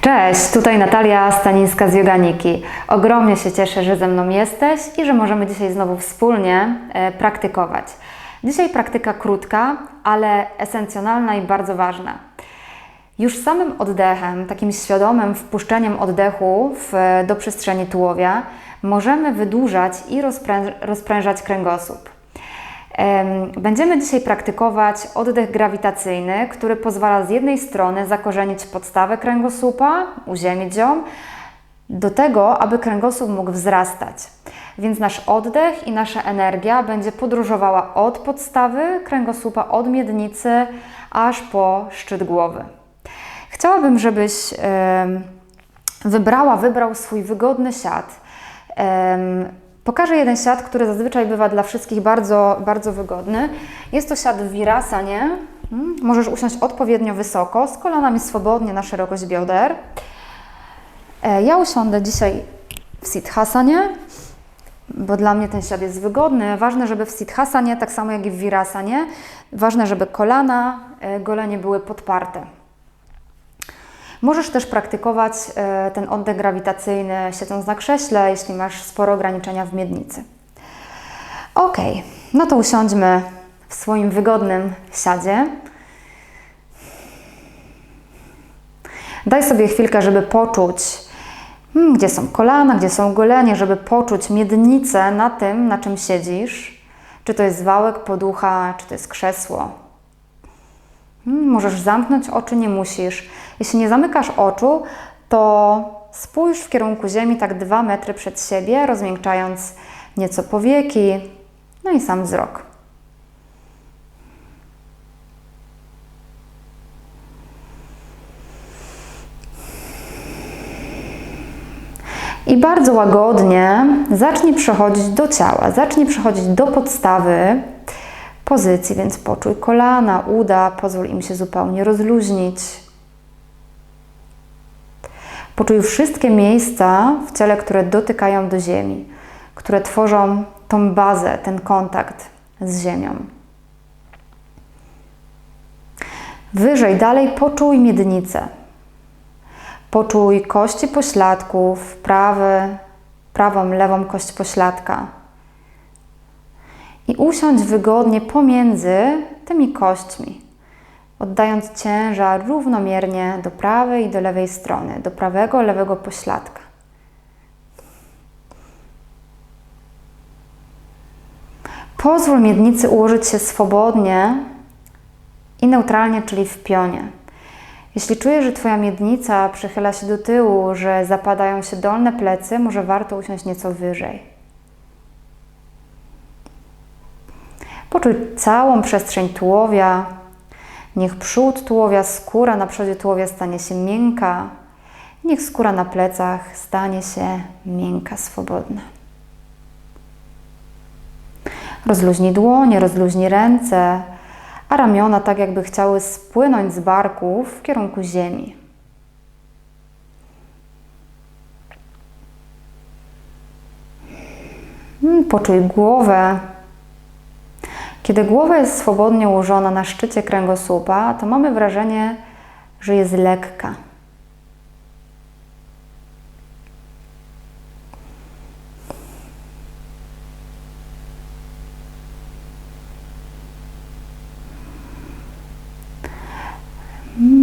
Cześć, tutaj Natalia Stanińska z Joganiki. Ogromnie się cieszę, że ze mną jesteś i że możemy dzisiaj znowu wspólnie e, praktykować. Dzisiaj praktyka krótka, ale esencjonalna i bardzo ważna. Już samym oddechem, takim świadomym wpuszczeniem oddechu w, do przestrzeni tułowia, możemy wydłużać i rozprę- rozprężać kręgosłup. Em, Będziemy dzisiaj praktykować oddech grawitacyjny, który pozwala z jednej strony zakorzenić podstawę kręgosłupa, uziemić ją, do tego, aby kręgosłup mógł wzrastać. Więc nasz oddech i nasza energia będzie podróżowała od podstawy kręgosłupa, od miednicy, aż po szczyt głowy. Chciałabym, żebyś wybrała, wybrał swój wygodny siad. Pokażę jeden siad, który zazwyczaj bywa dla wszystkich bardzo, bardzo wygodny. Jest to siad w virasanie. Mm, Możesz usiąść odpowiednio wysoko, z kolanami swobodnie na szerokość bioder. E, Ja usiądę dzisiaj w Siddhasanie, bo dla mnie ten siad jest wygodny. Ważne, żeby w Siddhasanie, tak samo jak i w virasanie, ważne, żeby kolana, e, golenie były podparte. Możesz też praktykować e, ten oddech grawitacyjny siedząc na krześle, jeśli masz sporo ograniczenia w miednicy. Ok, no to usiądźmy w swoim wygodnym siadzie. Daj sobie chwilkę, żeby poczuć, hmm, gdzie są kolana, gdzie są golenie, żeby poczuć miednicę na tym, na czym siedzisz. Czy to jest wałek, poducha, czy to jest krzesło. Hmm, Możesz zamknąć oczy, nie musisz. Jeśli nie zamykasz oczu, to spójrz w kierunku ziemi tak dwa metry przed siebie, rozmiękczając nieco powieki, no i sam wzrok. I bardzo łagodnie zacznij przechodzić do ciała, zacznij przechodzić do podstawy pozycji, więc poczuj kolana, uda, pozwól im się zupełnie rozluźnić. Poczuj wszystkie miejsca w ciele, które dotykają do ziemi, które tworzą tą bazę, ten kontakt z ziemią. Wyżej, dalej poczuj miednicę. Poczuj kości pośladków, prawy, prawą, lewą kość pośladka. I usiądź wygodnie pomiędzy tymi kośćmi, oddając ciężar równomiernie do prawej i do lewej strony, do prawego, lewego pośladka. Pozwól miednicy ułożyć się swobodnie i neutralnie, czyli w pionie. Jeśli czujesz, że Twoja miednica przychyla się do tyłu, że zapadają się dolne plecy, może warto usiąść nieco wyżej. Poczuj całą przestrzeń tułowia. Niech przód tułowia, skóra na przodzie tułowia stanie się miękka. Niech skóra na plecach stanie się miękka, swobodna. Rozluźnij dłonie, rozluźnij ręce, a ramiona tak jakby chciały spłynąć z barków w kierunku ziemi. Mm, Poczuj głowę. Kiedy głowa jest swobodnie ułożona na szczycie kręgosłupa, to mamy wrażenie, że jest lekka.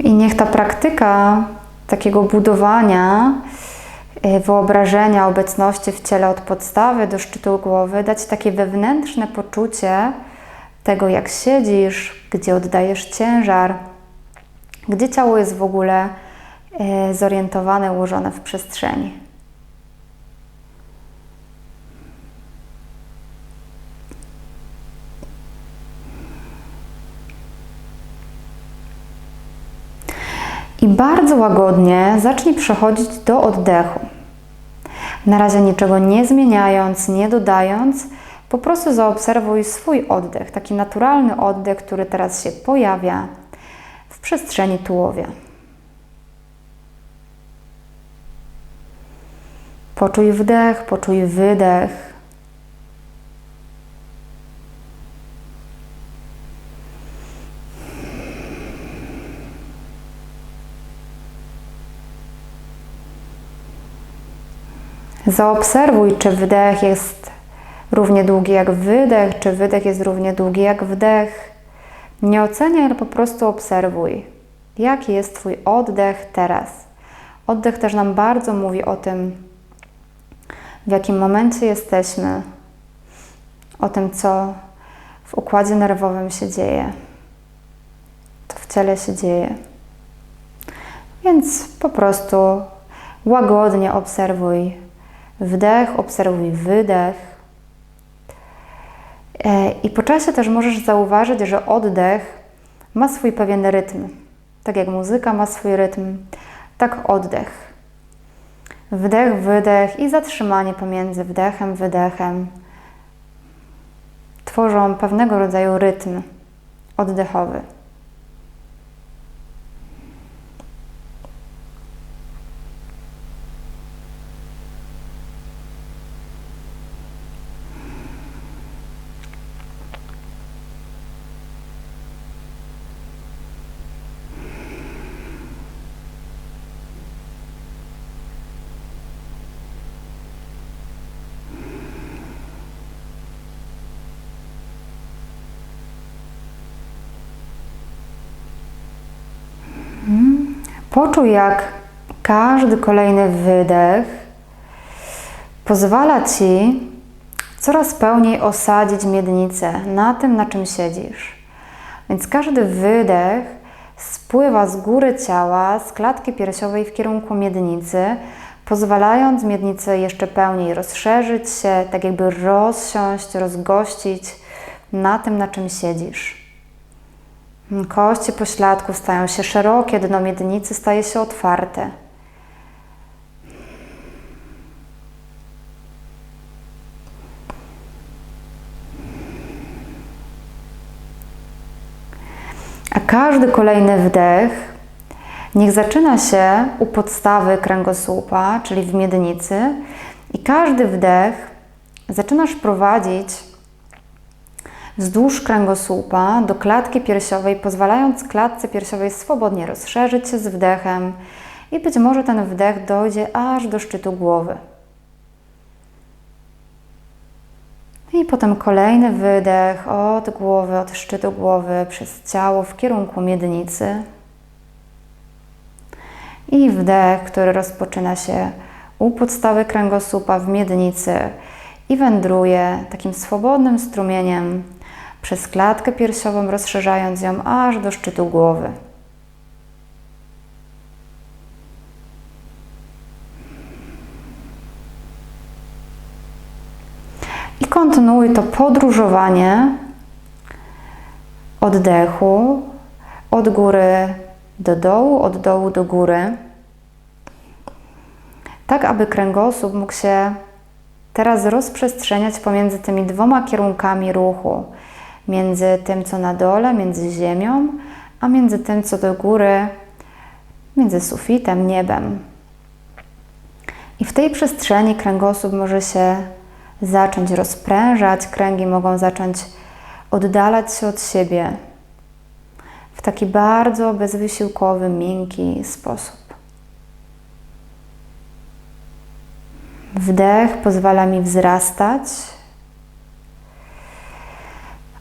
I niech ta praktyka takiego budowania y, wyobrażenia obecności w ciele od podstawy do szczytu głowy dać takie wewnętrzne poczucie tego, jak siedzisz, gdzie oddajesz ciężar, gdzie ciało jest w ogóle y, zorientowane, ułożone w przestrzeni. I bardzo łagodnie zacznij przechodzić do oddechu. Na razie niczego nie zmieniając, nie dodając, po prostu zaobserwuj swój oddech, taki naturalny oddech, który teraz się pojawia w przestrzeni tułowia. Poczuj wdech, poczuj wydech. Zaobserwuj, czy wdech jest równie długi jak wydech, czy wydech jest równie długi jak wdech. Nie oceniaj, ale po prostu obserwuj, jaki jest Twój oddech teraz. Oddech też nam bardzo mówi o tym, w jakim momencie jesteśmy, o tym, co w układzie nerwowym się dzieje, co w ciele się dzieje. Więc po prostu łagodnie obserwuj wdech, obserwuj wydech. E, I po czasie też możesz zauważyć, że oddech ma swój pewien rytm. Tak jak muzyka ma swój rytm, tak oddech. Wdech, wydech i zatrzymanie pomiędzy wdechem, wydechem tworzą pewnego rodzaju rytm oddechowy. Poczuj, jak każdy kolejny wydech pozwala Ci coraz pełniej osadzić miednicę na tym, na czym siedzisz. Więc każdy wydech spływa z góry ciała, z klatki piersiowej w kierunku miednicy, pozwalając miednicę jeszcze pełniej rozszerzyć się, tak jakby rozsiąść, rozgościć na tym, na czym siedzisz. Kości pośladków stają się szerokie, dno miednicy staje się otwarte. A każdy kolejny wdech niech zaczyna się u podstawy kręgosłupa, czyli w miednicy, i każdy wdech zaczynasz prowadzić wzdłuż kręgosłupa do klatki piersiowej, pozwalając klatce piersiowej swobodnie rozszerzyć się z wdechem i być może ten wdech dojdzie aż do szczytu głowy. I potem kolejny wydech od głowy, od szczytu głowy przez ciało w kierunku miednicy. I wdech, który rozpoczyna się u podstawy kręgosłupa w miednicy i wędruje takim swobodnym strumieniem przez klatkę piersiową, rozszerzając ją aż do szczytu głowy. I kontynuuj to podróżowanie oddechu od góry do dołu, od dołu do góry, tak aby kręgosłup mógł się teraz rozprzestrzeniać pomiędzy tymi dwoma kierunkami ruchu między tym, co na dole, między ziemią, a między tym, co do góry, między sufitem, niebem. I w tej przestrzeni kręgosłup może się zacząć rozprężać, kręgi mogą zacząć oddalać się od siebie w taki bardzo bezwysiłkowy, miękki sposób. Wdech pozwala mi wzrastać,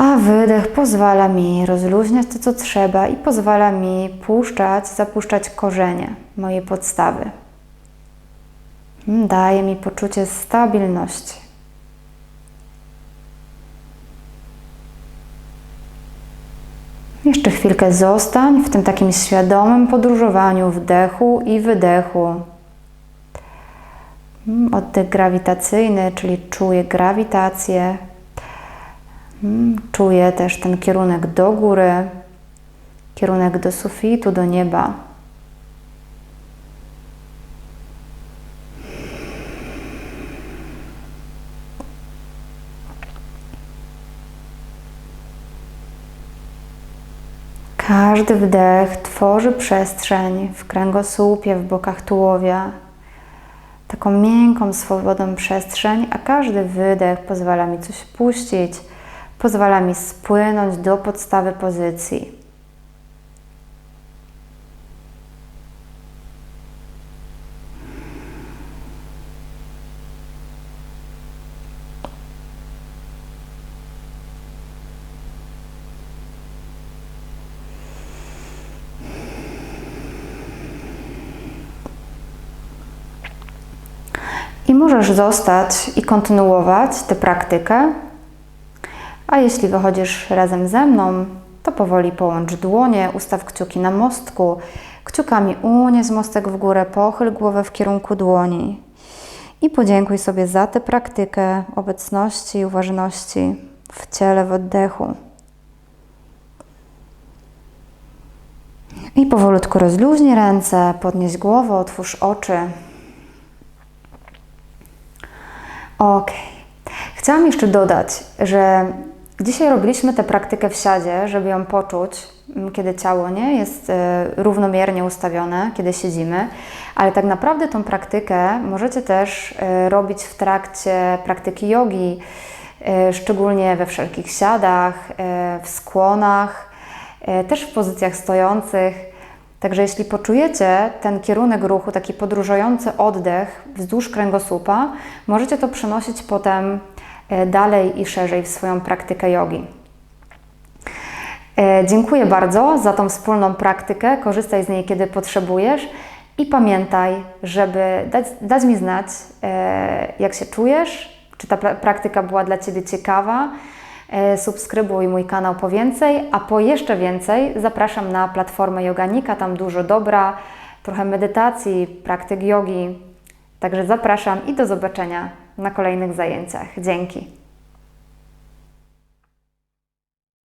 a wydech pozwala mi rozluźniać to, co trzeba i pozwala mi puszczać, zapuszczać korzenie mojej podstawy. Daje mi poczucie stabilności. Jeszcze chwilkę zostań w tym takim świadomym podróżowaniu wdechu i wydechu. Hmm, oddech grawitacyjny, czyli czuję grawitację, czuję też ten kierunek do góry, kierunek do sufitu, do nieba. Każdy wdech tworzy przestrzeń w kręgosłupie, w bokach tułowia, taką miękką, swobodną przestrzeń, a każdy wydech pozwala mi coś puścić, pozwala mi spłynąć do podstawy pozycji. I możesz zostać i kontynuować tę praktykę a jeśli wychodzisz razem ze mną, to powoli połącz dłonie, ustaw kciuki na mostku, kciukami unieś mostek w górę, pochyl głowę w kierunku dłoni i podziękuj sobie za tę praktykę obecności i uważności w ciele, w oddechu. I powolutku rozluźnij ręce, podnieś głowę, otwórz oczy. Ok. Chciałam jeszcze dodać, że dzisiaj robiliśmy tę praktykę w siadzie, żeby ją poczuć, m, kiedy ciało nie jest e, równomiernie ustawione, kiedy siedzimy, ale tak naprawdę tą praktykę możecie też e, robić w trakcie praktyki jogi, e, szczególnie we wszelkich siadach, w skłonach, też w pozycjach stojących. Także jeśli poczujecie ten kierunek ruchu, taki podróżujący oddech wzdłuż kręgosłupa, możecie to przenosić potem dalej i szerzej w swoją praktykę jogi. E, Dziękuję bardzo za tą wspólną praktykę. Korzystaj z niej, kiedy potrzebujesz. I pamiętaj, żeby dać, dać mi znać, e, jak się czujesz, czy ta pra- praktyka była dla Ciebie ciekawa. E, Subskrybuj mój kanał po więcej, a po jeszcze więcej zapraszam na platformę Yoganika. Tam dużo dobra, trochę medytacji, praktyk jogi. Także zapraszam i do zobaczenia na kolejnych zajęciach. Dzięki.